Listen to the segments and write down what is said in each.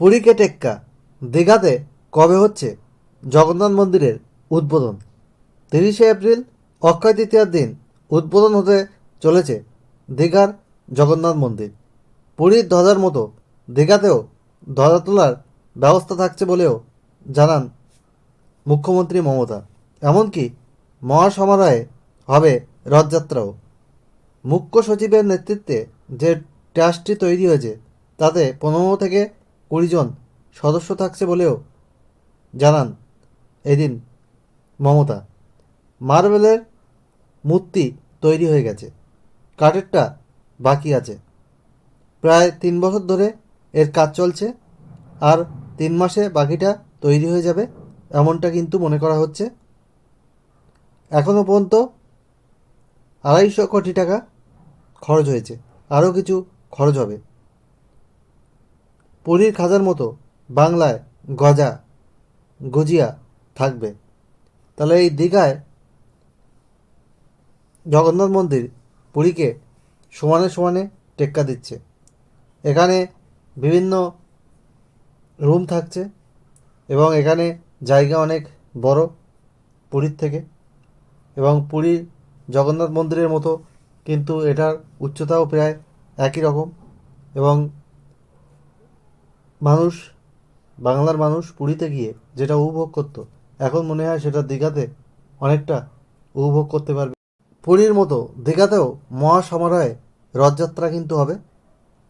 পুরীকে টেক্কা দীঘাতে কবে হচ্ছে জগন্নাথ মন্দিরের উদ্বোধন? তিরিশে এপ্রিল, অক্ষয় তৃতীয়ার দিন উদ্বোধন হতে চলেছে দীঘার জগন্নাথ মন্দির। পুরীর ধ্বজার মতো দীঘাতেও ধ্বজা তোলার ব্যবস্থা থাকছে বলেও জানান মুখ্যমন্ত্রী মমতা। এমনকি মহাসমারোহে হবে রথযাত্রাও। মুখ্য সচিবের নেতৃত্বে যে ট্রাস্টটি তৈরি হয়েছে, তাতে পনেরো থেকে কুড়ি জন সদস্য থাকছে বলেও জানান এদিন মমতা। মার্বেলের মূর্তি তৈরি হয়ে গেছে, কাঠেরটা বাকি আছে। প্রায় তিন বছর ধরে এর কাজ চলছে আর তিন মাসে বাকিটা তৈরি হয়ে যাবে এমনটা কিন্তু মনে করা হচ্ছে। এখনও পর্যন্ত আড়াইশো কোটি টাকা খরচ হয়েছে, আরও কিছু খরচ হবে। পুরীর খাজার মতো বাংলায় গজা, গজিয়া থাকবে। তাহলে এই দীঘায় জগন্নাথ মন্দির পুরীকে সমানে সমানে টেক্কা দিচ্ছে। এখানে বিভিন্ন রুম থাকছে এবং এখানে জায়গা অনেক বড় পুরীর থেকে এবং পুরীর জগন্নাথ মন্দিরের মতো কিন্তু এটার উচ্চতাও প্রায় একই রকম এবং মানুষ, বাংলার মানুষ পুরীতে গিয়ে যেটা উপভোগ করতো, এখন মনে হয় সেটা দীঘাতে অনেকটা উপভোগ করতে পারবে। পুরীর মতো দীঘাতেও মহাসমারোহে রথযাত্রা কিন্তু হবে।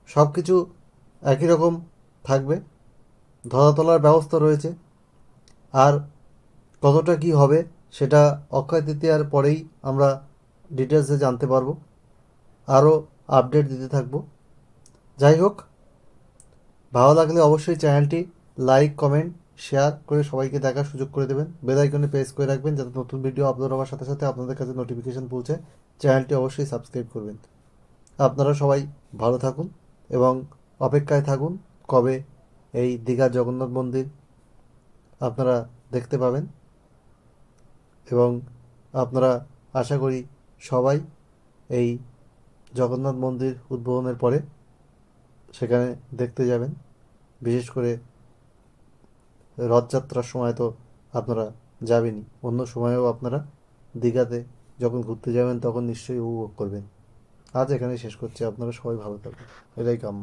সব কিছু একই রকম থাকবে। ধরা তোলার ব্যবস্থা রয়েছে। আর কতটা কি হবে সেটা অক্ষয় তৃতীয়ার পরেই আমরা ডিটেলসে জানতে পারব। আরও আপডেট দিতে থাকব। যাই হোক ভালো লাগলে অবশ্যই চ্যানেলটি লাইক, কমেন্ট, শেয়ার করে সবাইকে দেখার সুযোগ করে দেবেন। বেল আইকনে প্রেস করে রাখবেন যাতে নতুন ভিডিও আপলোড হওয়ার সাথে সাথে আপনাদের কাছে নোটিফিকেশান পৌঁছে চ্যানেলটি অবশ্যই সাবস্ক্রাইব করবেন। আপনারা সবাই ভালো থাকুন এবং অপেক্ষায় থাকুন কবে এই দীঘা জগন্নাথ মন্দির আপনারা দেখতে পাবেন। এবং আপনারা আশা করি সবাই এই জগন্নাথ মন্দির উদ্বোধনের পরে সেখানে দেখতে যাবেন। বিশেষ করে রথযাত্রার সময় তো আপনারা যাবেনই। অন্য সময়েও আপনারা দীঘাতে যখন ঘুরতে যাবেন তখন নিশ্চয়ই উপভোগ করবেন। আজ এখানে শেষ করছি। আপনারা সবাই ভালো থাকবেন এটাই কাম্য।